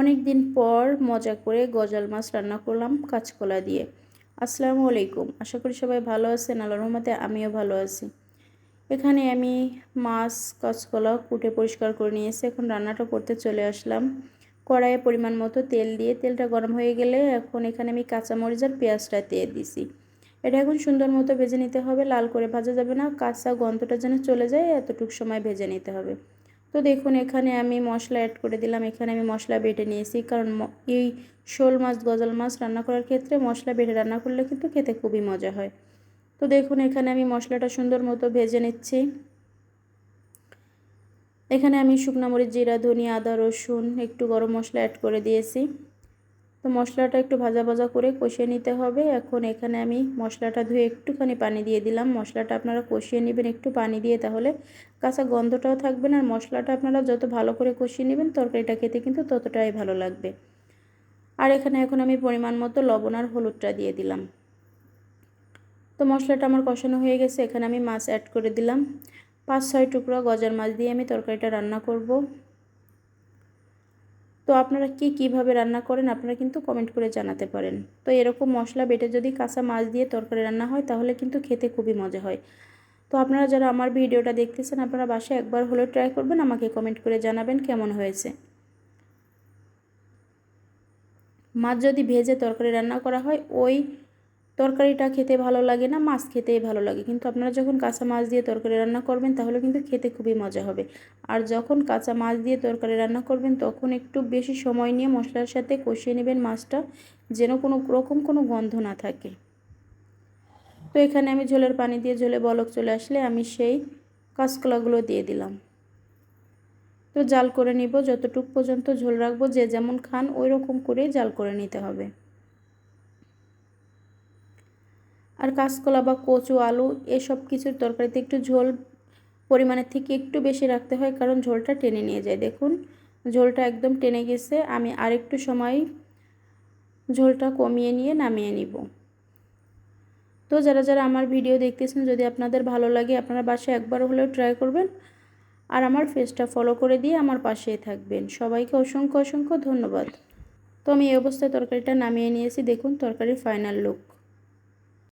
অনেক দিন পর মজা করে গজাল মাছ রান্না করলাম কাঁচকলা দিয়ে। আসসালামু আলাইকুম। আশা করি সবাই ভালো আছেন আল্লাহ রহমতে আমিও ভালো আছি। এখানে আমি মাছ, কাঁচকলা কুটে পরিষ্কার করে নিয়েছি। এখন রান্নাটা করতে চলে আসলাম। কড়াইয়ে পরিমাণ মতো তেল দিয়ে, তেলটা গরম হয়ে গেলে এখন এখানে আমি কাঁচামরিচ আর পেঁয়াজটা দিয়ে দিছি। এটা এখন সুন্দর মতো ভেজে নিতে হবে, লাল করে ভাজা যাবে না। কাঁচা গন্ধটা যেন চলে যায়, এতটুকু সময় ভেজে নিতে হবে। তো দেখুন, এখানে আমি মশলা অ্যাড করে দিলাম। এখানে আমি মশলা বেটে নিয়েছি। কারণ এই শোল মাছ, গজাল মাছ রান্না করার ক্ষেত্রে মশলা বেটে রান্না করলে কিন্তু খেতে খুবই মজা হয়। তো দেখুন, এখানে আমি মশলাটা সুন্দর মতো ভেজে নিচ্ছি। এখানে আমি শুকনো মরিচ, জিরা, ধনিয়া, আদা, রসুন একটু গরম মশলা অ্যাড করে দিয়েছি। তো মশলাটা একটু ভাজা ভাজা করে কষিয়ে নিতে হবে। এখন এখানে আমি মশলাটা ধুয়ে একটুখানি পানি দিয়ে দিলাম। মশলাটা আপনারা কষিয়ে নেবেন একটু পানি দিয়ে তাহলে কাঁচা গন্ধটাও থাকবে না। আর মশলাটা আপনারা যত ভালো করে কষিয়ে নেবেন তরকারিটা খেতে কিন্তু ততটাই ভালো লাগবে। আর এখানে এখন আমি পরিমাণ মতো লবণ আর হলুদটা দিয়ে দিলাম। তো মশলাটা আমার কষানো হয়ে গেছে। এখানে আমি মাছ অ্যাড করে দিলাম। পাঁচ ছয় টুকরো গজার মাছ দিয়ে আমি তরকারিটা রান্না করব। তো আপনারা কি কীভাবে রান্না করেন আপনারা কিন্তু কমেন্ট করে জানাতে পারেন। তো এরকম মশলা বেটে যদি কাঁচা মাছ দিয়ে তরকারি রান্না হয় তাহলে কিন্তু খেতে খুবই মজা হয়। তো আপনারা যারা আমার ভিডিওটা দেখতেছেন আপনারা বাসায় একবার হলেও ট্রাই করবেন, আমাকে কমেন্ট করে জানাবেন কেমন হয়েছে। মাছ যদি ভেজে তরকারি রান্না করা হয়, ওই তরকারিটা খেতে ভালো লাগে না, মাছ খেতেই ভালো লাগে। কিন্তু আপনারা যখন কাঁচা মাছ দিয়ে তরকারি রান্না করবেন, তাহলে কিন্তু খেতে খুবই মজা হবে। আর যখন কাঁচা মাছ দিয়ে তরকারি রান্না করবেন, তখন একটু বেশি সময় নিয়ে মশলার সাথে কষিয়ে নেবেন মাছটা, যেন কোনো রকম কোনো গন্ধ না থাকে। তো এখানে আমি ঝোলের পানি দিয়ে ঝোলে বলক চলে আসলে আমি সেই কাঁচকলাগুলো দিয়ে দিলাম। তো জাল করে নিব, যতটুক পর্যন্ত ঝোল রাখব, যে যেমন খান, ওই রকম করেই জাল করে নিতে হবে। আর কাঁচকলা বা কচু, আলু এসব কিছুর তরকারিতে একটু ঝোল পরিমাণের থেকে একটু বেশি রাখতে হয়, কারণ ঝোলটা টেনে নিয়ে যায়। দেখুন, ঝোলটা একদম টেনে গেছে। আমি আরেকটু সময় ঝোলটা কমিয়ে নিয়ে নামিয়ে নিব। তো যারা যারা আমার ভিডিও দেখতেছেন, যদি আপনাদের ভালো লাগে, আপনারা বাসায় একবার হলেও ট্রাই করবেন। আর আমার ফেসটা ফলো করে দিয়ে আমার পাশেই থাকবেন। সবাইকে অসংখ্য অসংখ্য ধন্যবাদ। তো আমি এই অবস্থায় তরকারিটা নামিয়ে নিয়েছি। দেখুন, তরকারির ফাইনাল লুক।